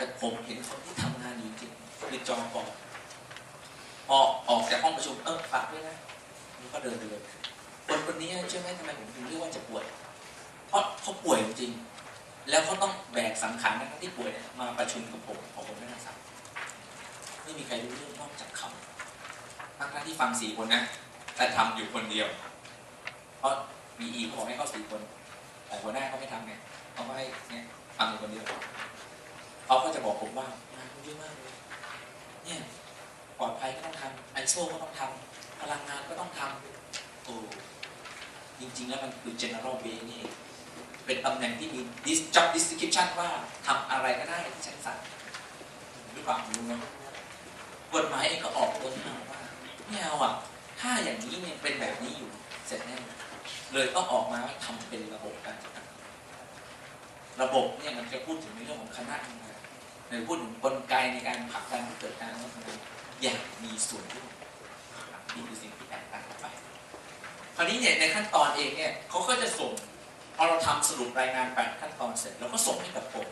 แต่ผมเห็นคนที่ทำงานจริงคือจอปอพอออกจากห้องประชุมเออฝากด้วยนะมันก็เดินไปเลยคนคนนี้เชื่อไหมทำไมผมถึงเรียกว่าจะป่วย เพราะเขาป่วยจริงๆแล้วเขาต้องแบกสังขารทั้งที่ป่วยมาประชุมกับผมเพอผมไม่ได้สั่งไม่มีใครรู้เรื่องนอกจากเขาทั้งๆที่ฟังสี่คนนะ แต่ทำอยู่คนเดียว เพราะ BE เขาบอกให้เข้าสี่คน แต่หัวหน้าเขาไม่ทำไงเขาก็ให้เนี่ยทำอยู่คนเดียว เขาก็จะบอกผมว่างานเยอะมากเลยเนี่ยปลอดภัยก็ต้องทำไอโซก็ต้องทำพลังงานก็ต้องทำโอ้จริง ๆ แล้วมันคือ general b a นี่เองเป็นตำแหน่งที่มี dis job description ว่าทำอะไรก็ได้ที่ฉันสั่งหรือเปล่ามรู้นะกฎหมายเองก็ออกตัวที่มายว่าไม่เอาอะถ้าอย่างนี้เนี่ยเป็นแบบนี้อยู่เสร็จแน่เลยต้องออกมาทำเป็นระบบ ระบบเนี่ยมันจะพูดถึงในเรื่องของคณะทำงานในพูดถึงกลไกในการผลักดันให้เกิดการพัฒนาอย่างมีส่วนร่วมนี่คือสิ่งที่แตกต่างไป คราวนี้เนี่ยในขั้นตอนเองเนี่ยเขาก็จะส่งพอเราทำสรุปรายงานแปดขั้นตอนเสร็จเราก็ส่งให้กับกรม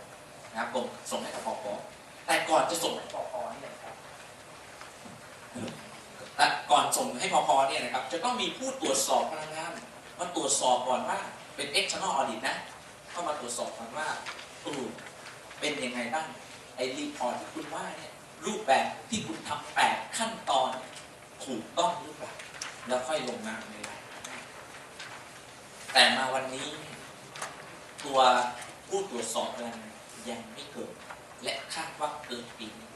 นะครับกรมส่งให้กับปปแต่ก่อนจะส่งให้ปปนี่นะครับและก่อนส่งให้ปปเนี่ยนะครับจะต้องมีผู้ตรวจสอบพลังงานมาตรวจสอบก่อนว่าเป็น external audit นะ เข้ามาตรวจสอบก่อนว่าเออเป็นยังไงบ้างไอ้รีพอร์ตที่คุณว่าเนี่ยรูปแบบที่คุณทำแปดขั้นตอนถูกต้องหรือเปล่าแล้วค่อยลงนามในรายแต่มาวันนี้ ตัวผู้ตรวจสอบพลังงานยังไม่เกิด และคาดว่าเกิดปีนี้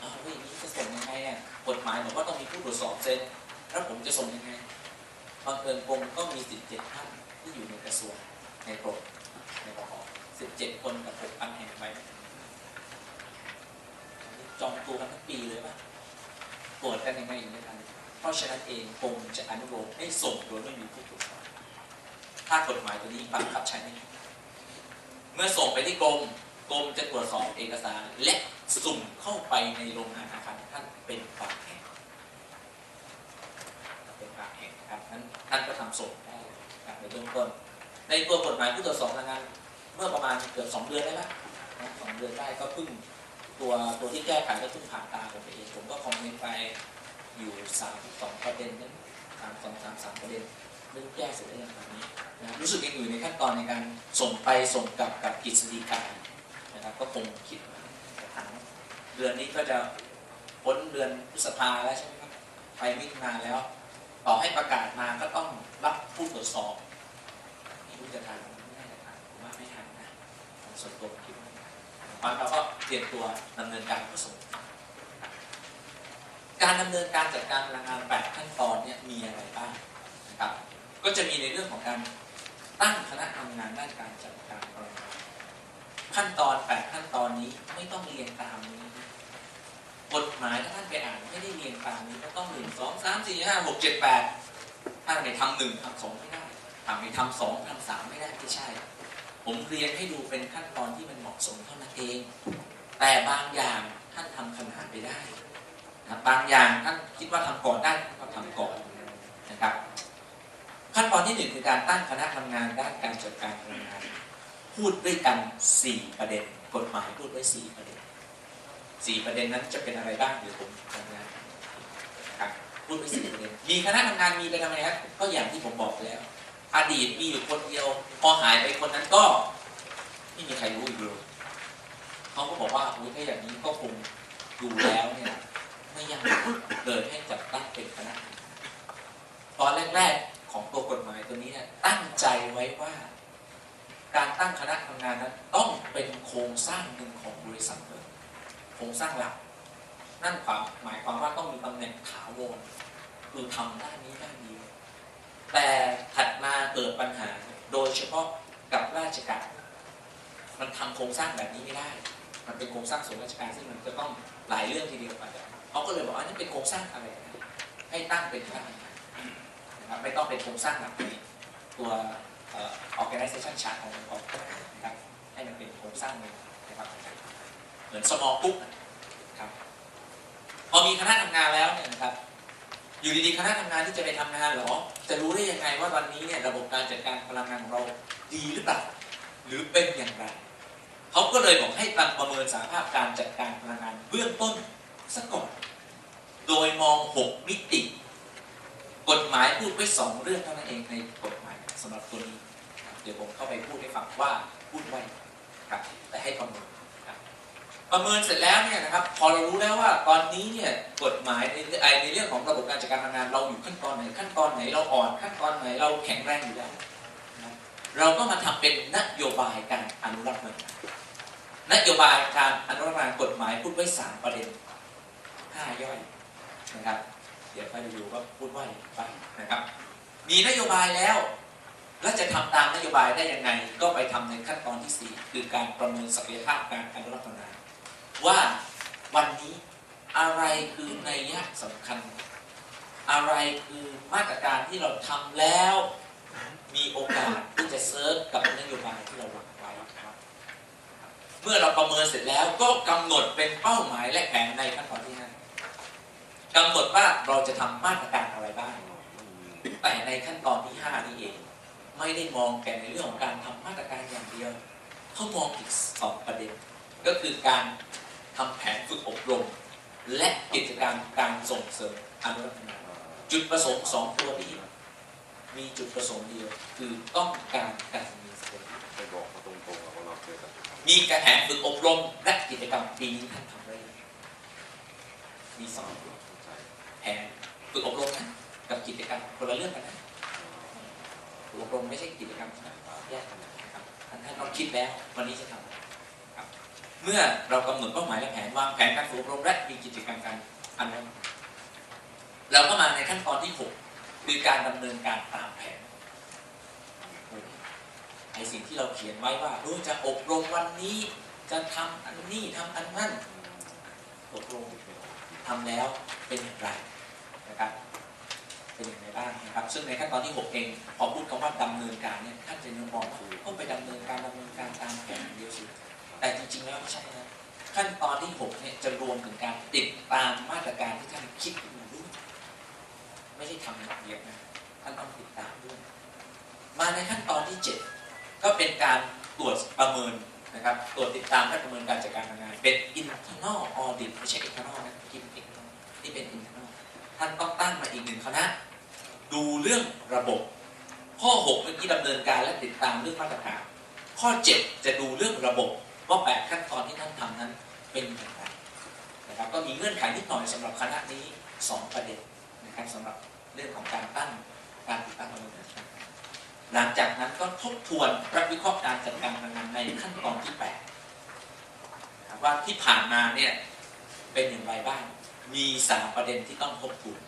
อ้าวแล้วอย่างนี้จะส่งยังไงอะกฎหมายบอกว่าต้องมีผู้ตรวจสอบเซ็นแล้วผมจะส่งยังไงบังเอิญกรมก็มีสิบเจ็ดท่านที่อยู่ในกระทรวง ในกรมในปปสิบเจ็ดคนกับหกพันแห่งไปจองตัวกันทั้งปีเลยป่ะตรวจกันยังไงอยู่ในกันเพราะฉะนั้นเองกรมจะอนุโลมให้ส่งโดยไม่มีผู้ตรวจสอบถ้ากฎหมายตัวนี้บังคับใช้ไม่ได้เมื่อส่งไปที่กรมกรมจะตรวจสอบเอกสาร และสุ่มเข้าไปในโรงงานอาคารท่านเป็นปากแห่งเป็นปากแห่งครับนั้นท่านก็ทำส่งได้นะครับในเบื้องต้น ในตัวกฎหมายผู้ตรวจสอบพลังงานเมื่อประมาณเกือบสองเดือนได้ไหมนะสองเดือนได้ก็เพิ่งตัวตัวที่แก้ไขก็เพิ่งผ่านตาผมไปเองผมก็คอมเมนต์ไปอยู่สามสองประเด็นนั้นสามสองสามสามประเด็นเรื่องแก้เสร็จได้ยังแบบนี้นะรู้สึกยังอยู่ในขั้นตอนในการส่งไปส่งกลับกับกฤษฎีกานะครับก็คงคิดว่าจะทันเดือนนี้ก็จะพ้นเดือนพฤษภาแล้วใช่ไหมครับไปมิถุนาแล้ว ต่อให้ประกาศมาก็ต้องรับผู้ตรวจสอบ รู้จะทันไม่น่าจะทันผมว่าไม่ทันนะส่วนตัวคิดว่าไม่ทันเราะเราก็เตรียมตัวดำเนินการเพื่อส่งการดำเนินการจัดการพลังงานแปดขั้นตอนเนี่ยมีอะไรบ้างนะครับ ก็จะมีในเรื่องของการตั้งคณะทำงานด้านการจัดการพลังงานขั้นตอนแปดขั้นตอนนี้ไม่ต้องเรียงตามนี้กฎหมายถ้าท่านไปอ่านไม่ได้เรียงตามนี้ก็ต้องหนึ่งสองสามสี่ห้าหกเจ็ดแปดถ้าไม่ทำหนึ่งทำสองไม่ได้ ทำไม่ทำสองทำสามไม่ได้ไม่ใช่ ผมเรียงให้ดูเป็นขั้นตอนที่มันเหมาะสมเท่านั้นเอง แต่บางอย่างท่านทำขนาดไปได้นะบางอย่างท่านคิดว่าทำก่อนได้ก็ทำก่อนนะครับ ขั้นตอนที่หนึ่งคือการตั้งคณะทำงานด้านการจัดการพลังงานพูดด้วยกัน 4 ประเด็น กฎหมายพูดไว้4ประเด็น4ประเด็นนั้นจะเป็นอะไรบ้างเดี๋ยวผมทำงานนะครับพูดไว้4ประเด็นมีคณะทำงานมีไปทำไมครับก็อย่างที่ผมบอกไปแล้ว อดีตมีอยู่คนเดียว พอหายไปคนนั้นก็ไม่มีใครรู้อีกเลยเขาก็บอกว่าอุ้ยถ้าอย่างนี้ก็คงดูแล้วเนี่ย ไม่ยังเลยให้จัดตั้งเป็นคณะตอนแรกๆของตัวกฎหมายตัวนี้เนี่ยตั้งใจไว้ว่า การตั้งคณะทำงานนั้นต้องเป็นโครงสร้างหนึ่งของบริษัทเลยโครงสร้างหลัก นั่นความหมายความว่าต้องมีตำแหน่งถาวรคือทำด้านนี้ด้านเดียว แต่ถัดมาเกิดปัญหาโดยเฉพาะกับราชการ มันทำโครงสร้างแบบนี้ไม่ได้ มันเป็นโครงสร้างส่วนราชการซึ่งมันจะต้องหลายเรื่องทีเดียวไปเขาก็เลยบอกว่านนี้เป็นโครงสร้างอะไรให้ตั้งเป็นคณะทำงานนะครับไม่ต้องเป็นโครงสร้างหลักในตัว organization chart ขององค์กรนะครับให้มันเป็นโครงสร้างหนึ่งนะครับเหมือน small group นะครับพอมีคณะทำงานแล้วเนี่ยนะครับ อยู่ดีๆคณะทำงานที่จะไปทำงานหรอ จะรู้ได้ยังไงว่าวันนี้เนี่ยระบบการจัดการพลังงานของเราดีหรือเปล่าหรือเป็นอย่างไรเขาก็เลยบอกให้ตังประเมินสาภาพการจัดการพลังงานเบื้องต้นซะก่อนโดยมอง 6 มิติ กฎหมายพูดไว้สองเรื่องเท่านั้นเองในกฎหมายสำหรับตัวนี้ เดี๋ยวผมเข้าไปพูดให้ฟังว่าพูดไว้ครับแต่ให้ประเมินครับ ประเมินเสร็จแล้วเนี่ยนะครับพอเรารู้แล้วว่าตอนนี้เนี่ยกฎหมายในในเรื่องของระบบการจัดการพลังงาน เราอยู่ขั้นตอนไหนขั้นตอนไหนเราอ่อนขั้นตอนไหนเราแข็งแรงอยู่แล้วเราก็มาทำเป็นนโยบายการอนุรักษ์พลังงานนโยบายการอนุรักษ์พลังงานกฎหมายพูดไว้สามประเด็นห้าย่อยนะครับ เดี๋ยวค่อยดูว่าพูดว่าอย่างไรนะครับ มีนโยบายแล้วแล้วจะทำตามนโยบายได้ยังไง ก็ไปทำในขั้นตอนที่ 4 คือการประเมินศักยภาพการอนุรักษ์พลังงาน ว่าวันนี้อะไรคือในยะสำคัญ อะไรคือมาตรการที่เราทำแล้ว มีโอกาสที่จะเซิร์ฟกับนโยบายที่เราวางไว้ครับเมื่อเราประเมินเสร็จแล้วก็กำหนดเป็นเป้าหมายและแผนในขั้นตอนที่ห้ากำหนดว่าเราจะทำมาตรการอะไรบ้าง แต่ในขั้นตอนที่5นี้เอง ไม่ได้มองแค่ในเรื่องของการทำมาตรการอย่างเดียวเขามองอีกสองประเด็น ก็คือการ ทำแผนฝึกอบรม และกิจกรรมการส่งเสริมอนุรักษ์พลังงานจุดประสงค์สองตัวนี้มีจุดประสงค์เดียวคือต้องการการมีสกุลไปบอกเขาตรงๆอะว่าเราเคยตัดสินใจมีการแผนฝึกอบรมและกิจกรรมปีนี้ท่านทำได้ยังไงมีสองเข้าใจแผนฝึกอบรมนะกับกิจกรรมคนละเรื่องกันนะฝึกอบรมไม่ใช่กิจกรรมนะแยกกันนะครับท่านท่านต้องคิดแล้ววันนี้จะทำอะไรครับ เมื่อเรากำหนดเป้าหมายและแผนวางแผนการฝึกอบรมและมีกิจกรรมการอันนั้นเราก็มาในขั้นตอนที่หกคือการดำเนินการตามแผนไอสิ่งที่เราเขียนไว้ว่าเออจะอบรมวันนี้จะทำอันนี้ทำอันนั้นอบรมทำแล้วเป็นอย่างไรนะครับเป็นอย่างไรบ้างนะครับ ซึ่งในขั้นตอนที่ 6 เองพอพูดคำว่าดำเนินการเนี่ยท่านจะนึกมองคือต้องไปดำเนินการดำเนินการตามแผนเดียวสิ แต่จริงๆแล้วไม่ใช่นะขั้นตอนที่6เนี่ยจะรวมถึงการติดตามมาตรการที่ท่านคิดขึ้นมาด้วยไม่ใช่ทำอย่างเดียวนะท่านต้องติดตามด้วย มาในขั้นตอนที่ 7 ก็เป็นการตรวจประเมินนะครับตรวจติดตามและประเมินการจัดการทำงาน เป็น internal audit ไม่ใช่ external นะคิด internal ที่เป็น internal ท่านต้องตั้งมาอีกหนึ่งคณะดูเรื่องระบบ ข้อ 6 เมื่อกี้ดำเนินการและติดตามเรื่องมาตรการข้อ 7 จะดูเรื่องระบบ ว่าแปดขั้นตอนที่ท่านทำนั้นเป็นอย่างไรนะครับก็มีเงื่อนไขนิดหน่อยสำหรับคณะนี้ 2 ประเด็นนะครับสำหรับเรื่องของการตั้งการติดตั้งระบบนะครับหลังจากนั้นก็ทบทวนและวิเคราะห์การจัดการพลังงานในขั้นตอนที่8นะว่าที่ผ่านมาเนี่ยเป็นอย่างไรบ้างมีสามประเด็นที่ต้องทบทวน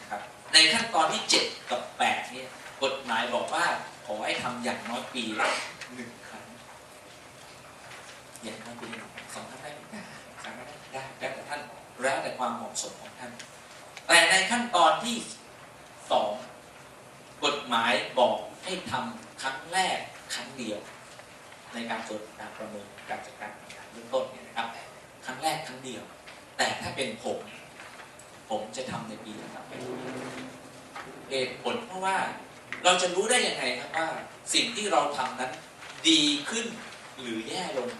นะครับในขั้นตอนที่ 7 กับ8เนี่ยกฎหมายบอกว่าขอให้ทำอย่างน้อยปีละหนึ่งครั้ง อย่างน้อยปีละหนึ่งครั้งสองครั้งได้ไหมได้สามครั้งได้ได้แล้วแต่ท่านแล้วแต่ความเหมาะสมของท่าน แต่ในขั้นตอนที่สองกฎหมายบอกให้ทำครั้งแรกครั้งเดียว ในการตรวจการประเมินการจัดการงานเบื้องต้นเนี่ยนะครับครั้งแรกครั้งเดียว แต่ถ้าเป็นผมผมจะทำในปีต่อไปเหตุผลเพราะว่าเราจะรู้ได้ยังไงครับว่า สิ่งที่เราทำนั้นดีขึ้นหรือแย่ลง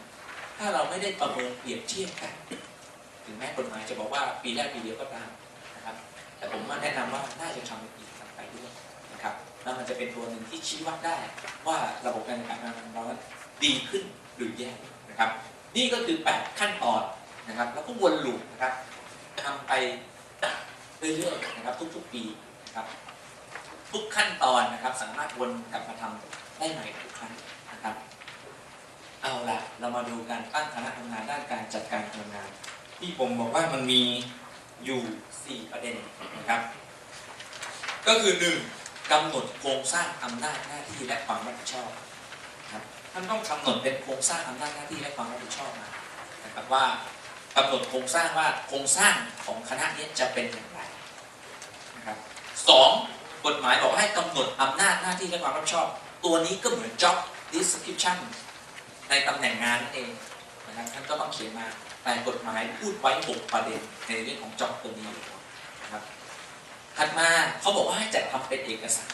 ถ้าเราไม่ได้ประเมินเปรียบเทียบกันถึงแม้กฎหมายจะบอกว่าปีแรกปีเดียวก็ตามนะครับ แต่ผมว่าแนะนำว่าน่าจะทำในปีต่อไปด้วยนะครับแล้วมันจะเป็นตัวหนึ่งที่ชี้วัดได้ว่าระบบการจัดการงานของเราดีขึ้นหรือแย่นะครับ นี่ก็คือ 8 ขั้นตอนนะครับ แล้วก็วนลูปนะครับทำไปเรื่อยๆนะครับ ทุกๆปีนะครับ ทุกขั้นตอนนะครับ สามารถวนกลับมาทำได้ใหม่ทุกครั้งนะครับ เอาละเรามาดูการตั้งคณะทำงานด้านการจัดการพลังงาน ที่ผมบอกว่ามันมีอยู่ 4 ประเด็นนะครับ ก็คือ 1. กำหนดโครงสร้างอำนาจหน้าที่และความรับผิดชอบครับท่านต้องกำหนดเป็นโครงสร้างอำนาจหน้าที่และความรับผิดชอบมานะครับว่ากำหนดโครงสร้างว่าโครงสร้างของคณะนี้จะเป็นอย่างไรนะครับสองกฎหมายบอกให้กำหนดอำนาจหน้าที่และความรับผิดชอบ ตัวนี้ก็เหมือน job description ในตำแหน่งงานนั่นเองนะครับท่านก็ต้องเขียนมาแต่กฎหมายพูดไว้ 6 ประเด็นในเรื่องของจ็อบตัวนี้นะครับถัดมาเขาบอกว่าให้จัดทำเป็นเอกสาร